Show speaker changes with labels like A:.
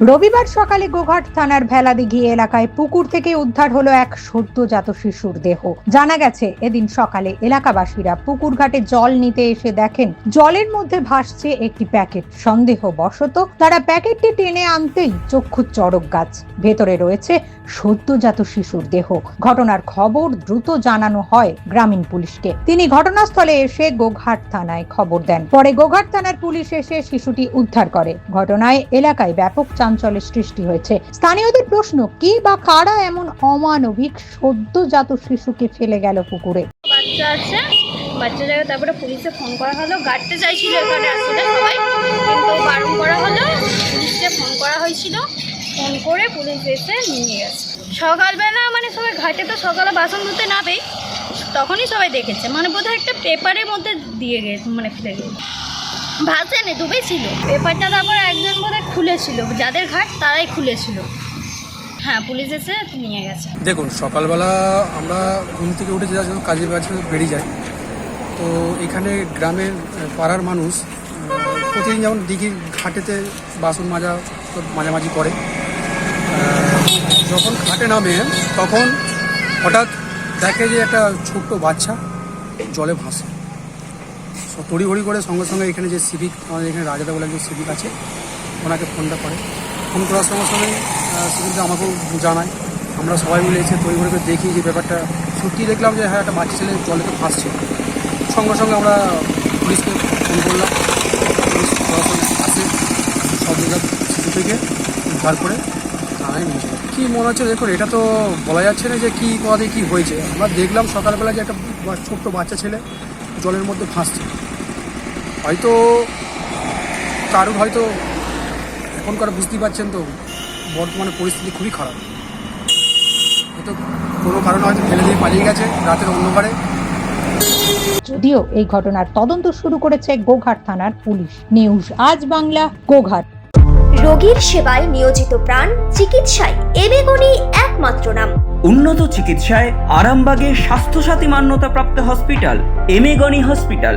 A: রবিবার সকালে গোঘাট থানার ভেলাদিঘি এলাকায় পুকুর থেকে উদ্ধার হলো এক সদ্যজাত শিশুর দেহ। জানা গেছে, এদিন সকালে এলাকাবাসীরা পুকুর ঘাটে জল নিতে এসে দেখেন, জলের মধ্যে ভাসছে একটি প্যাকেট। সন্দেহ বশত তারা প্যাকেটটি টেনে আনতেই চক্ষু চড়ক গাছ। ভেতরে রয়েছে সদ্যজাত শিশুর দেহ। ঘটনার খবর দ্রুত জানানো হয় গ্রামীণ পুলিশকে। তিনি ঘটনাস্থলে এসে গোঘাট থানায় খবর দেন। পরে গোঘাট থানার পুলিশ এসে শিশুটি উদ্ধার করে। ঘটনায় এলাকায় ব্যাপক চাঞ্চল্যের সৃষ্টি হয়েছে। স্থানীয়দের প্রশ্ন, কি বা কারা এমন অমানবিক সদ্যজাত শিশুকে ফেলে গেল পুকুরে?
B: বাচ্চা আছে, বাচ্চা জায়গায় তারপরে পুলিশে ফোন করা হলো। গাড়তে চাইছিল এখানে আসলে সবাই, কিন্তু বারণ করা হলো পুলিশকে ফোন করা হয়েছিল। ফোন করে পুলিশ এসে নিয়ে গেছে। সকালবেলা মানে সবাই ঘাটে তো সকালে বাসন ধুতে নাবে তখনই সবাই দেখেছে। মানে বোধহয় একটা পেপারের মধ্যে দিয়ে গেছে মানে ফেলে গেছে। ভাসে নে ডুবে ছিল। পেপারটা তারপর একজন বোধহয় খুলেছিল। যাদের ঘাট, তারাই খুলেছিল। হ্যাঁ পুলিশ এসে নিয়ে গেছে।
C: দেখুন, সকালবেলা আমরা ঘুম থেকে উঠে যাওয়ার জন্য কাজে কাজে বেরিয়ে যাই। তো এখানে গ্রামের পাড়ার মানুষ প্রতিদিন যেমন দিঘির ঘাটেতে বাসন মাজা মাঝামাঝি করে। যখন ঘাটে নামে, তখন হঠাৎ দেখে যে একটা ছোট্ট বাচ্চা জলে ভাসে। তড়িঘড়ি করে সঙ্গে সঙ্গে এখানে যে সিভিক আমাদের এখানে রাজাদা বলে একজন সিভিক আছে, ওনাকে ফোনটা করে। ফোন করার সঙ্গে সঙ্গে সিভিকটা আমাকেও জানায়। আমরা সবাই মিলে এসে তড়িঘড়ি করে দেখি যে ব্যাপারটা। সত্যি দেখলাম যে হ্যাঁ একটা বাচ্চা ছেলে জলেতে ভাসছে। সঙ্গে সঙ্গে আমরা পুলিশকে ফোন করলাম। পুলিশ আসে সব জায়গা শিশু থেকে উদ্ধার করে থানায় নিয়ে যায়। কী মনে হচ্ছে দেখুন, এটা তো বলা যাচ্ছে না যে কী কী কী হয়েছে। আমরা দেখলাম সকালবেলা যে একটা ছোট্ট বাচ্চা ছেলে জলের মধ্যে ভাসছে। হয়তো কারোর হয়তো এখনকার বুঝতেই পারছেন তো বর্তমানে পরিস্থিতি খুবই খারাপ। হয়তো কোনো কারণে হয়তো ফেলে দিয়ে পালিয়ে গেছে রাতের অন্ধকারে।
A: যদিও এই ঘটনার তদন্ত শুরু করেছে গোঘাট থানার পুলিশ। নিউজ আজ বাংলা গোঘাট।
D: রোগীর সেবায় নিয়োজিত প্রাণ চিকিৎসায় এবেগুনি একমাত্র নাম।
E: উন্নত চিকিৎসায় আরামবাগে স্বাস্থ্যসাথী মান্যতাপ্রাপ্ত হসপিটাল এমেগনি হসপিটাল।